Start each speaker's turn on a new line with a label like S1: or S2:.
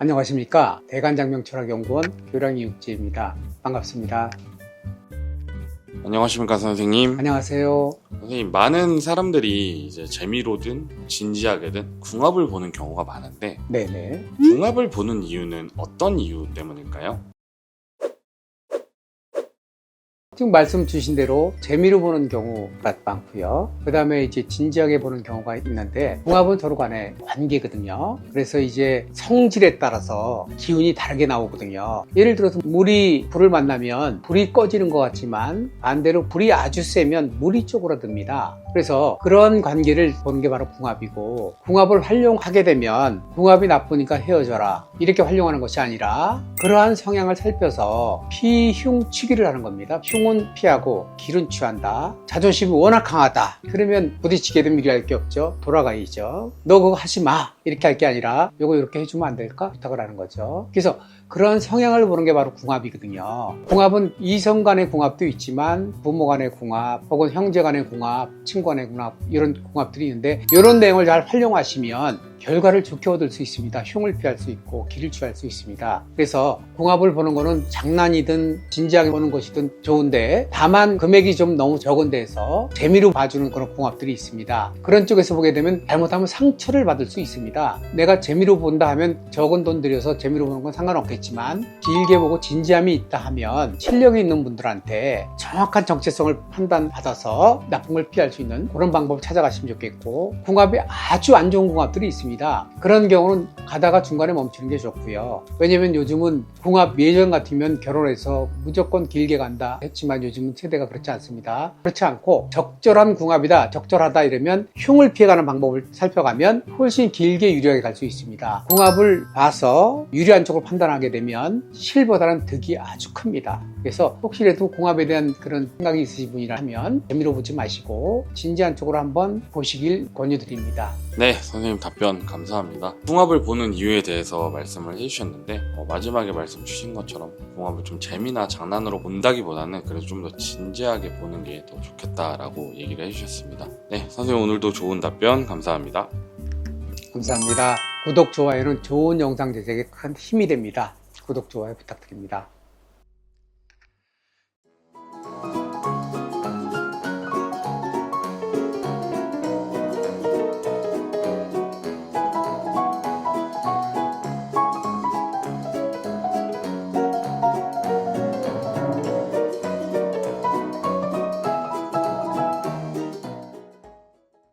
S1: 안녕하십니까? 대관장명철학연구원 교량이 육지입니다. 반갑습니다.
S2: 안녕하십니까 선생님.
S1: 안녕하세요.
S2: 선생님 많은 사람들이 이제 재미로든 진지하게든 궁합을 보는 경우가 많은데
S1: 네네.
S2: 궁합을 보는 이유는 어떤 이유 때문일까요?
S1: 지금 말씀 주신 대로 재미로 보는 경우가 많고요. 그 다음에 이제 진지하게 보는 경우가 있는데 궁합은 서로 간의 관계거든요. 그래서 이제 성질에 따라서 기운이 다르게 나오거든요. 예를 들어서 물이 불을 만나면 불이 꺼지는 것 같지만 반대로 불이 아주 세면 물이 쪼그라듭니다. 그래서 그런 관계를 보는 게 바로 궁합이고 궁합을 활용하게 되면 궁합이 나쁘니까 헤어져라 이렇게 활용하는 것이 아니라 그러한 성향을 살펴서 피흉치기를 하는 겁니다. 흉은 피하고 기는 취한다. 자존심이 워낙 강하다. 그러면 부딪히게 되면 이리 할게 없죠. 돌아가야죠. 너 그거 하지 마. 이렇게 할 게 아니라 이거 이렇게 해주면 안 될까? 부탁을 하는 거죠. 그래서 그런 성향을 보는 게 바로 궁합이거든요. 궁합은 이성 간의 궁합도 있지만 부모 간의 궁합 혹은 형제 간의 궁합, 간의 궁합 이런 궁합들이 있는데 이런 내용을 잘 활용하시면 결과를 좋게 얻을 수 있습니다. 흉을 피할 수 있고 길을 취할 수 있습니다. 그래서 궁합을 보는 거는 장난이든 진지하게 보는 것이든 좋은데 다만 금액이 좀 너무 적은 데서 재미로 봐주는 그런 궁합들이 있습니다. 그런 쪽에서 보게 되면 잘못하면 상처를 받을 수 있습니다. 내가 재미로 본다 하면 적은 돈 들여서 재미로 보는 건 상관없겠지만 길게 보고 진지함이 있다 하면 실력이 있는 분들한테 정확한 정체성을 판단받아서 나쁜 걸 피할 수 있는 그런 방법을 찾아가시면 좋겠고 궁합이 아주 안 좋은 궁합들이 있습니다. 그런 경우는 가다가 중간에 멈추는 게 좋고요. 왜냐면 요즘은 궁합 예전 같으면 결혼해서 무조건 길게 간다 했지만 요즘은 세대가 그렇지 않습니다. 그렇지 않고 적절한 궁합이다, 적절하다 이러면 흉을 피해가는 방법을 살펴가면 훨씬 길게 유리하게 갈 수 있습니다. 궁합을 봐서 유리한 쪽을 판단하게 되면 실보다는 득이 아주 큽니다. 그래서 혹시라도 궁합에 대한 그런 생각이 있으신 분이라면 재미로 보지 마시고 진지한 쪽으로 한번 보시길 권유드립니다.
S2: 네 선생님 답변 감사합니다. 궁합을 보는 이유에 대해서 말씀을 해주셨는데 어, 마지막에 말씀 주신 것처럼 궁합을 좀 재미나 장난으로 본다기보다는 그래도 좀 더 진지하게 보는 게 더 좋겠다라고 얘기를 해주셨습니다. 네 선생님 오늘도 좋은 답변 감사합니다.
S1: 감사합니다. 구독, 좋아요는 좋은 영상 제작에 큰 힘이 됩니다. 구독, 좋아요 부탁드립니다.